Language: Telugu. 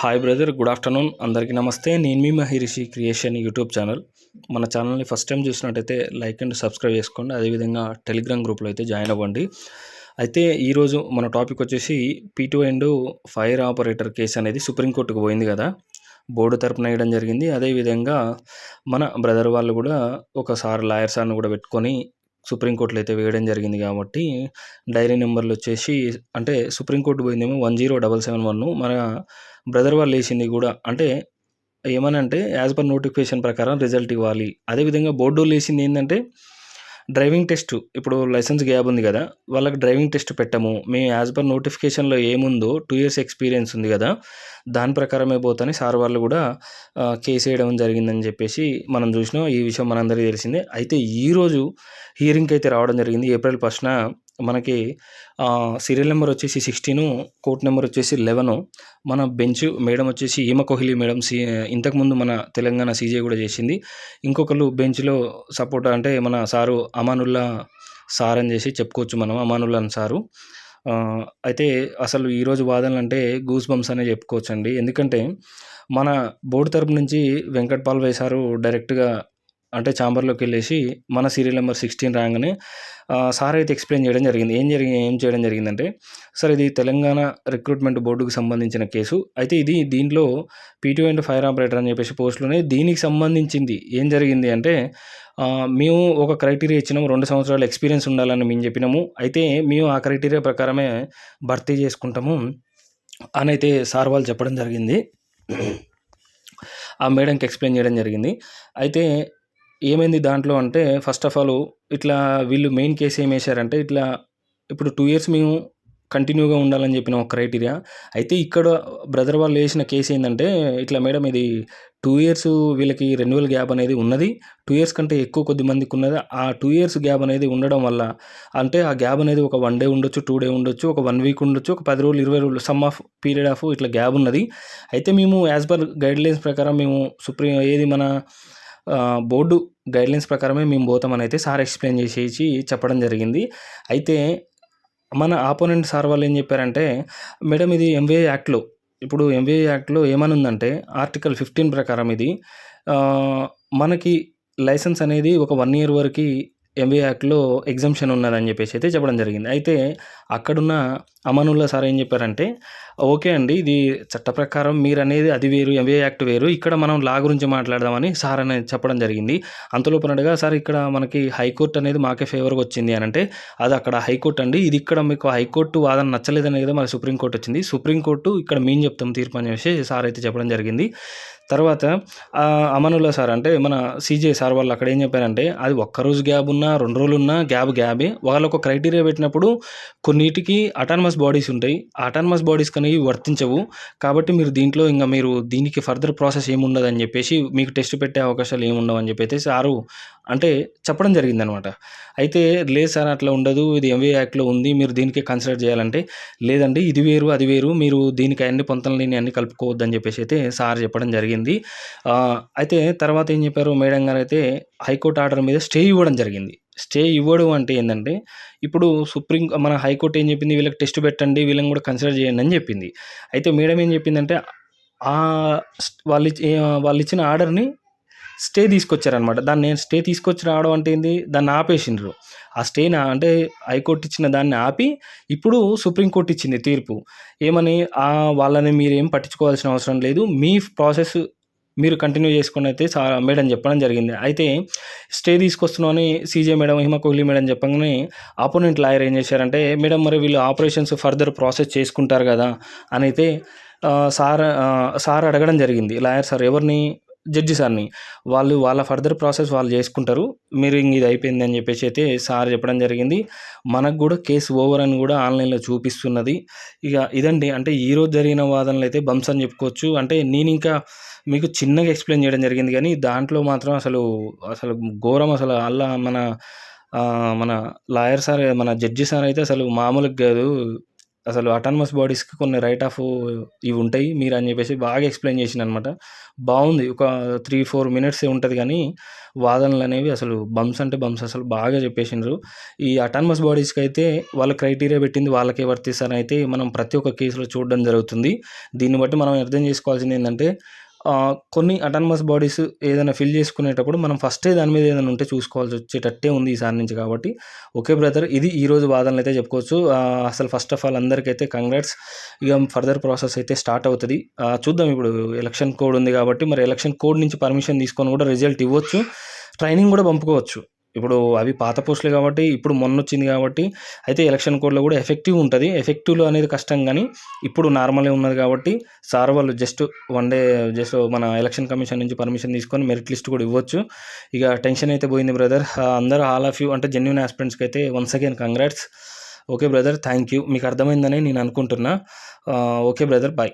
హాయ్ బ్రదర్ గుడ్ ఆఫ్టర్నూన్ అందరికీ నమస్తే. నేను మీ మహిరిషి క్రియేషన్ యూట్యూబ్ ఛానల్. మన ఛానల్ని ఫస్ట్ టైం చూసినట్టయితే లైక్ అండ్ సబ్స్క్రైబ్ చేసుకోండి. అదేవిధంగా టెలిగ్రామ్ గ్రూప్లో అయితే జాయిన్ అవ్వండి. అయితే ఈరోజు మన టాపిక్ వచ్చేసి P two and fire operator case అనేది సుప్రీంకోర్టుకు పోయింది కదా. బోర్డు తరపున వేయడం జరిగింది. అదేవిధంగా మన బ్రదర్ వాళ్ళు కూడా ఒకసారి లాయర్ సార్ని కూడా పెట్టుకొని సుప్రీంకోర్టులో అయితే వేయడం జరిగింది కాబట్టి డైరీ నెంబర్లు వచ్చేసి అంటే supreme court పోయిందేమో one zero double seven one మన బ్రదర్ వాళ్ళు వేసింది కూడా అంటే ఏమని అంటే యాజ్ పర్ నోటిఫికేషన్ ప్రకారం రిజల్ట్ ఇవ్వాలి. అదేవిధంగా బోర్డు వాళ్ళు వేసింది ఏంటంటే డ్రైవింగ్ టెస్ట్. ఇప్పుడు లైసెన్స్ గ్యాప్ ఉంది కదా వాళ్ళకి డ్రైవింగ్ టెస్ట్ పెట్టము. మేము యాజ్ పర్ నోటిఫికేషన్లో ఏముందో టూ ఇయర్స్ ఎక్స్పీరియన్స్ ఉంది కదా దాని ప్రకారమే పోతని సార్ వాళ్ళు కూడా కేసు వేయడం జరిగిందని చెప్పేసి మనం చూసినాం. ఈ విషయం మనందరికీ తెలిసిందే. అయితే ఈరోజు హియరింగ్కి అయితే రావడం జరిగింది. ఏప్రిల్ ఫస్ట్న మనకి సీరియల్ నెంబర్ వచ్చేసి సిక్స్టీను కోర్ట్ నెంబర్ వచ్చేసి లెవెను మన బెంచ్ మేడం వచ్చేసి ఈమ కోహ్లీ మేడం సీ ఇంతకుముందు మన తెలంగాణ సీజే కూడా చేసింది. ఇంకొకరు బెంచ్లో సపోర్ట్ అంటే మన సారు అమానుల్లా సార్ అని చేసి చెప్పుకోవచ్చు మనం అమానుల్లా అని సారు అయితే అసలు ఈరోజు వాదనలు అంటే గూస్ బంప్స్ అనే చెప్పుకోవచ్చండి. ఎందుకంటే మన బోర్డు తరపు నుంచి వెంకట్ వేశారు సారు డైరెక్ట్గా అంటే ఛాంబర్లోకి వెళ్ళేసి మన సీరియల్ నెంబర్ సిక్స్టీన్ రాగానే సార్ అయితే ఎక్స్ప్లెయిన్ చేయడం జరిగింది. ఏం జరిగి ఏం చేయడం జరిగిందంటే సార్ ఇది తెలంగాణ రిక్రూట్మెంట్ బోర్డుకు సంబంధించిన కేసు. అయితే ఇది దీంట్లో పీటీ అండ్ ఫైర్ ఆపరేటర్ అని చెప్పేసి పోస్టులోనే దీనికి సంబంధించింది. ఏం జరిగింది అంటే మేము ఒక క్రైటీరియా ఇచ్చినాము. రెండు సంవత్సరాల ఎక్స్పీరియన్స్ ఉండాలని మేము చెప్పినాము. అయితే మేము ఆ క్రైటీరియా ప్రకారమే భర్తీ చేసుకుంటాము అని అయితే సార్ వాళ్ళు చెప్పడం జరిగింది. ఆ మేడంకి ఎక్స్ప్లెయిన్ చేయడం జరిగింది. అయితే ఏమైంది దాంట్లో అంటే ఫస్ట్ ఆఫ్ ఆల్ ఇట్లా వీళ్ళు మెయిన్ కేసు ఏం వేశారంటే ఇట్లా ఇప్పుడు టూ ఇయర్స్ మేము కంటిన్యూగా ఉండాలని చెప్పిన ఒక క్రైటీరియా అయితే ఇక్కడ బ్రదర్ వాళ్ళు వేసిన కేసు ఏంటంటే ఇట్లా మేడం ఇది టూ ఇయర్స్ వీళ్ళకి రెన్యువల్ గ్యాప్ అనేది ఉన్నది. టూ ఇయర్స్ కంటే ఎక్కువ కొద్ది మందికి ఉన్నది. ఆ టూ ఇయర్స్ గ్యాప్ అనేది ఉండడం వల్ల అంటే ఆ గ్యాప్ అనేది ఒక వన్ డే ఉండొచ్చు టూ డే ఉండొచ్చు ఒక వన్ వీక్ ఉండొచ్చు ఒక పది రోజులు ఇరవై రోజులు సమ్ ఆఫ్ పీరియడ్ ఆఫ్ ఇట్లా గ్యాప్ ఉన్నది. అయితే మేము యాజ్ పర్ గైడ్లైన్స్ ప్రకారం మేము సుప్రీం ఏది మన బోర్డు గైడ్లైన్స్ ప్రకారమే మేము పోతామని అయితే సార్ ఎక్స్ప్లెయిన్ చేసేసి చెప్పడం జరిగింది. అయితే మన ఆపోనెంట్ సార్ వాళ్ళు ఏం చెప్పారంటే మేడం ఇది ఎంవీఏ యాక్ట్లో ఇప్పుడు ఎంబీఏ యాక్ట్లో ఏమని ఉందంటే ఆర్టికల్ ఫిఫ్టీన్ ప్రకారం ఇది మనకి లైసెన్స్ అనేది ఒక వన్ ఇయర్ వరకు ఎంబీఏ యాక్ట్లో ఎగ్జామ్షన్ ఉన్నదని చెప్పేసి అయితే చెప్పడం జరిగింది. అయితే అక్కడున్న అమనుల్లా సార్ ఏం చెప్పారంటే ఓకే అండి ఇది చట్ట ప్రకారం మీరు అనేది అది వేరు ఎంబీఏ యాక్ట్ వేరు. ఇక్కడ మనం లా గురించి మాట్లాడదామని సార్ అనేది చెప్పడం జరిగింది. అంతలోపనగా సార్ ఇక్కడ మనకి హైకోర్టు అనేది మాకే ఫేవర్గా వచ్చింది అని అంటే అది అక్కడ హైకోర్టు అండి. ఇది ఇక్కడ మీకు హైకోర్టు వాదన నచ్చలేదనే కదా మరి సుప్రీంకోర్టు వచ్చింది. సుప్రీంకోర్టు ఇక్కడ మేము చెప్తాం తీర్పు అని చెప్పేసి సార్ అయితే చెప్పడం జరిగింది. తర్వాత అమనుల సార్ అంటే మన సీజే సార్ వాళ్ళు అక్కడ ఏం చెప్పారంటే అది ఒక్క రోజు ఉన్నా రెండు రోజులు ఉన్నా గ్యాబ్ గ్యాబే. వాళ్ళు ఒక క్రైటీరియా పెట్టినప్పుడు కొన్నిటికి అటానమస్ బాడీస్ ఉంటాయి. అటానమస్ బాడీస్ అనేవి వర్తించవు. కాబట్టి మీరు దీంట్లో ఇంకా మీరు దీనికి ఫర్దర్ ప్రాసెస్ ఏముండదు అని చెప్పేసి మీకు టెస్ట్ పెట్టే అవకాశాలు ఏముండవు అని చెప్పి అయితే సారు అంటే చెప్పడం జరిగిందనమాట. అయితే లేదు సార్ అట్లా ఉండదు ఇది ఎంవీ యాక్ట్లో ఉంది మీరు దీనికి కన్సిడర్ చేయాలంటే లేదండి ఇది వేరు అది వేరు మీరు దీనికి అన్ని లేని అన్ని కలుపుకోవద్దు అని చెప్పేసి అయితే సార్ చెప్పడం జరిగింది. అయితే తర్వాత ఏం చెప్పారు మేడం గారు అయితే హైకోర్టు ఆర్డర్ మీద స్టే ఇవ్వడం జరిగింది. స్టే ఇవ్వడం అంటే ఏంటంటే ఇప్పుడు సుప్రీం మన హైకోర్టు ఏం చెప్పింది వీళ్ళకి టెస్ట్ పెట్టండి వీళ్ళని కూడా కన్సిడర్ చేయండి అని చెప్పింది. అయితే మేడం ఏం చెప్పిందంటే వాళ్ళు ఇచ్చి- వాళ్ళు ఇచ్చిన ఆర్డర్ని స్టే తీసుకొచ్చారనమాట దాన్ని నేను స్టే తీసుకొచ్చి రావడం అంటే ఏంది? దాన్ని ఆపేసిండ్రు. ఆ స్టేని అంటే హైకోర్టు ఇచ్చిన దాన్ని ఆపి ఇప్పుడు సుప్రీంకోర్టు ఇచ్చింది తీర్పు. ఏమని? ఆ వాళ్ళని మీరు ఏం పట్టించుకోవాల్సిన అవసరం లేదు. మీ ప్రాసెస్ మీరు కంటిన్యూ చేసుకుని అయితే సార్ మేడం చెప్పడం జరిగింది. అయితే stay తీసుకొస్తున్నామని CJ madam Hima Kohli madam చెప్పగానే ఆపోనెంట్ లాయర్ ఏం చేశారంటే మేడం మరి వీళ్ళు ఆపరేషన్స్ ఫర్దర్ ప్రాసెస్ చేసుకుంటారు కదా అని అయితే సార్ సార్ అడగడం జరిగింది. లాయర్ సార్ ఎవరిని జడ్జి సార్ని వాళ్ళు వాళ్ళ ఫర్దర్ ప్రాసెస్ వాళ్ళు చేసుకుంటారు. మీరు ఇంక ఇది అయిపోయింది అని చెప్పేసి అయితే సార్ చెప్పడం జరిగింది. మనకు కూడా కేసు ఓవర్ అని కూడా ఆన్లైన్లో చూపిస్తున్నది. ఇక ఇదండి అంటే ఈరోజు జరిగిన వాదనలు అయితే బంప్స్ అని చెప్పుకోవచ్చు. అంటే నేను ఇంకా మీకు చిన్నగా ఎక్స్ప్లెయిన్ చేయడం జరిగింది కానీ దాంట్లో మాత్రం అసలు అసలు ఘోరం అసలు అలా మన మన లాయర్ సార్ మన జడ్జి సార్ అయితే అసలు మామూలుగా కాదు. అసలు అటానమస్ బాడీస్‌కి కొన్ని రైట్ ఆఫ్ ఇవి ఉంటాయి. మీరు అని చెప్పేసి బాగా ఎక్స్‌ప్లెయిన్ చేసిండనమాట. బాగుంది ఒక త్రీ ఫోర్ మినిట్స్ ఉంటుంది కానీ వాదనలు అనేవి అసలు బంప్స్ అంటే బంప్స్ అసలు బాగా చెప్పేసిండ్రు. ఈ అటానమస్ అయితే వాళ్ళ క్రైటీరియా పెట్టింది వాళ్ళకే వర్తిస్తారని అయితే మనం ప్రతి ఒక్క కేసులో చూడడం జరుగుతుంది. దీన్ని బట్టి మనం అర్థం చేసుకోవాల్సింది ఏంటంటే కొన్ని అటానమస్ బాడీస్ ఏదైనా ఫిల్ చేసుకునేటప్పుడు మనం ఫస్టే దాని మీద ఏదైనా ఉంటే చూసుకోవాల్సి వచ్చేటట్టే ఉంది ఈసారి నుంచి కాబట్టి, ఓకే బ్రదర్ ఇది ఈరోజు వాదనలు అయితే చెప్పుకోవచ్చు. అసలు ఫస్ట్ ఆఫ్ ఆల్ అందరికైతే కంగ్రాట్స్. ఇక ఫర్దర్ ప్రాసెస్ అయితే స్టార్ట్ అవుతుంది చూద్దాం ఇప్పుడు ఎలక్షన్ కోడ్ ఉంది కాబట్టి, మరి ఎలక్షన్ కోడ్ నుంచి పర్మిషన్ తీసుకొని కూడా రిజల్ట్ ఇవ్వచ్చు. ట్రైనింగ్ కూడా పంపుకోవచ్చు. ఇప్పుడు అవి పాత పోస్టులు కాబట్టి, ఇప్పుడు మొన్న వచ్చింది కాబట్టి, అయితే ఎలక్షన్ కోడ్‌లో కూడా ఎఫెక్టివ్ ఉంటుంది ఎఫెక్టివ్‌లో అనేది కష్టం కానీ ఇప్పుడు నార్మలే ఉన్నది కాబట్టి, సార్ వాళ్ళు జస్ట్ వన్ డే జస్ట్ మన ఎలక్షన్ కమిషన్ నుంచి పర్మిషన్ తీసుకొని మెరిట్ లిస్ట్ కూడా ఇవ్వచ్చు. ఇక టెన్షన్ అయితే పోయింది బ్రదర్. అందరూ ఆల్ ఆఫ్ యూ అంటే జెన్యున్ ఆస్పిరెంట్స్కి అయితే once again congrats. Okay brother. Thank you. మీకు అర్థమైందని నేను అనుకుంటున్నా. Okay brother. బాయ్